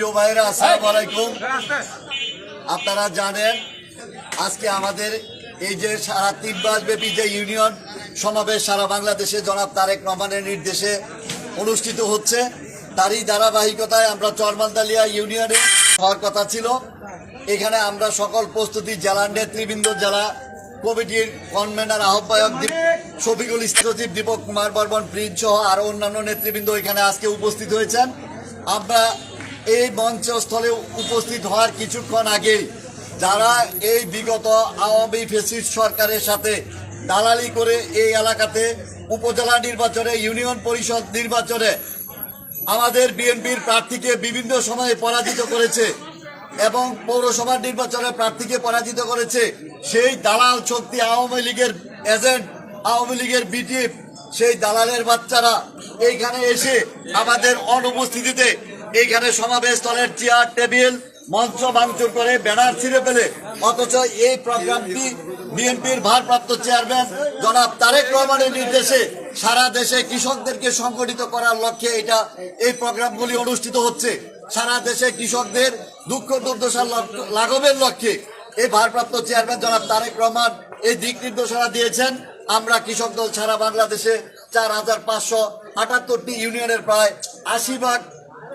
প্রিয় ভাইরা আসসালামু আলাইকুম। আপনারা জানেন আজকে আমাদের এই যে সারা তিন মাস ব্যাপী যে ইউনিয়ন সমাবেশ সারা বাংলাদেশে জনাব তারেক রহমানের নির্দেশে অনুষ্ঠিত হচ্ছে তারই ধারাবাহিকতায় আমরা চরমান্দালিয়া ইউনিয়নে হওয়ার কথা ছিল। এখানে আমরা সকল প্রস্তুতি জেলা নেতৃবৃন্দ জেলা কমিটির কনভেনার আহ্বায়ক শফিকুল সচিব দীপক কুমার বর্মন প্রিন্স সহ আরও অন্যান্য নেতৃবৃন্দ এখানে আজকে উপস্থিত হয়েছেন। আমরা এই মঞ্চস্থলে উপস্থিত হওয়ার কিছুক্ষণ আগেই যারা এই বিগত আওয়ামী ফেসিস্ট সরকারের সাথে দালালি করে এই এলাকাতে উপজেলা নির্বাচনে, ইউনিয়ন পরিষদ নির্বাচনে আমাদের বিএনপির প্রার্থীকে বিভিন্ন সময়ে পরাজিত করেছে এবং পৌরসভা নির্বাচনে প্রার্থীকে পরাজিত করেছে। সেই দালাল শক্তি আওয়ামী লীগের এজেন্ট, আওয়ামী লীগের বিটিএফ, সেই দালালের বাচ্চারা এইখানে এসে আমাদের অনুপস্থিতিতে এইখানে সমাবেশ স্থলের চেয়ার টেবিল মঞ্চ ভাঙচুর করে ব্যানার ছিঁড়ে ফেলে। অথচ এই প্রোগ্রামটি বিএনপির ভারপ্রাপ্ত চেয়ারম্যান জনাব তারেক রহমানের নির্দেশে সারা দেশে কৃষকদেরকে সংগঠিত করার লক্ষ্যে এটা, এই প্রোগ্রামগুলি অনুষ্ঠিত হচ্ছে। সারা দেশে কৃষকদের দুঃখ দুর্দশার লাঘবের লক্ষ্যে এই ভারপ্রাপ্ত চেয়ারম্যান জনাব তারেক রহমান এই দিক নির্দেশনা দিয়েছেন, আমরা কৃষক দল সারা বাংলাদেশে চার হাজার পাঁচশো আটাত্তরটি ইউনিয়নের প্রায় আশি ভাগ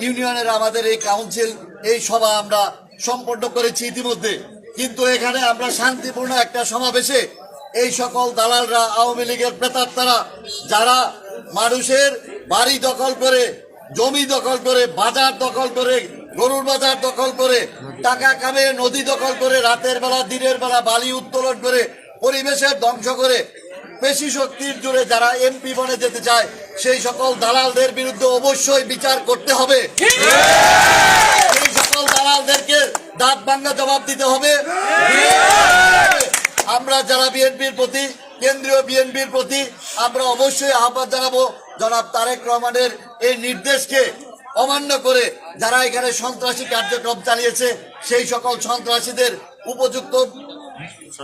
ইউনিয়নের আমাদের এই কাউন্সিল এই সভা আমরা সম্পন্ন করেছি ইতিমধ্যে। কিন্তু এখানে আমরা শান্তিপূর্ণ একটা সমাবেশে এই সকল দালালরা, আওয়ামী লীগের প্রেতাত্মারা, যারা মানুষের বাড়ি দখল করে, জমি দখল করে, বাজার দখল করে, গরুর বাজার দখল করে, টাকা কামে নদী দখল করে, রাতের বেলা, দিনের বেলা বালি উত্তোলন করে, পরিবেশের ধ্বংস করে পেশি শক্তির জুড়ে যারা এমপি বনে যেতে চায় সেই সকল দালালদের বিরুদ্ধে অবশ্যই বিচার করতে হবে। সেই সকল দালালদেরকে দাঁত ভাঙ্গা জবাব দিতে হবে। আমরা যারা বিএনপির প্রতি কেন্দ্রীয় বিএনপির প্রতি আমরা অবশ্যই আহ্বান জানাব জনাব তারেক রহমানের এই নির্দেশকে অমান্য করে যারা এখানে সন্ত্রাসী কার্যক্রম চালিয়েছে সেই সকল সন্ত্রাসীদের উপযুক্ত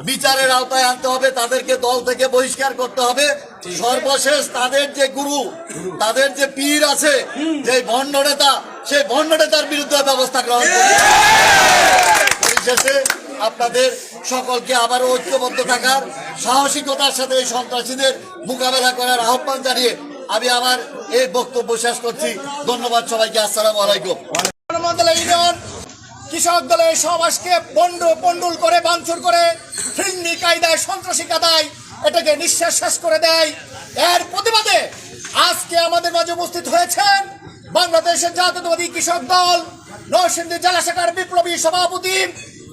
বিচারের আওতায় আনতে হবে তাদেরকে দল থেকে বহিষ্কার করতে হবে। সর্বশেষ তাদের যে গুরু তাদের যে পীর আছে যে ভণ্ড নেতা সেই ভণ্ড নেতার বিরুদ্ধে ব্যবস্থা গ্রহণ করবে পরিশেষে আপনাদের সকলকে আবারও ঐক্যবদ্ধ থাকার সাহসিকতার সাথে এই সন্ত্রাসীদের মোকাবেলা করার আহ্বান জানিয়ে আমি আমার এই বক্তব্য শেষ করছি। ধন্যবাদ সবাইকে আসসালাম আলাইকুম। দলের সমাজকে পন্ড পন্ডুল করে বাঞ্চুর করে ফিল্মি কায়দায়, সন্ত্রাসী কাদায় এটাকে নিঃশ্বাস শেষ করে দেয়। এর প্রতিবাদে আজকে আমাদের মাঝে উপস্থিত হয়েছেন বাংলাদেশের জাতীয়তাবাদী কৃষক দল, নরসিংদী জেলা শাখার বিপ্লবী সভাপতি,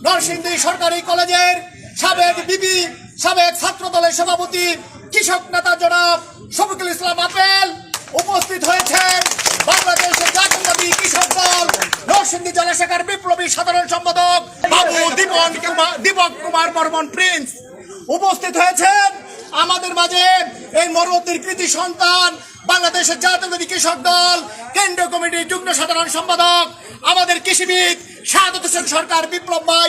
নরসিংদী সরকারি কলেজের সাবেক বিবি, সাবেক ছাত্র দলের সভাপতি, কৃষক নেতা জনাব শফিকুল ইসলাম আপেল উপস্থিত হয়েছেন বাংলাদেশের জাতীয়বাদী কৃষক দল নরসিংদী জেলা শাখার বিপ্লবী সাধারণ সম্পাদক বাবু দীপন কুমার দীপক কুমার বর্মন প্রিন্স উপস্থিত হয়েছেন আমাদের মাঝে এই মরণীর কৃতি সন্তান বাংলাদেশের জাতীয়বাদী কৃষক দল কেন্দ্রীয় কমিটির যুগ্ম সাধারণ সম্পাদক আমাদের কৃষিবিদ সাধু হোসেন সরকার বিপ্লব ভাই।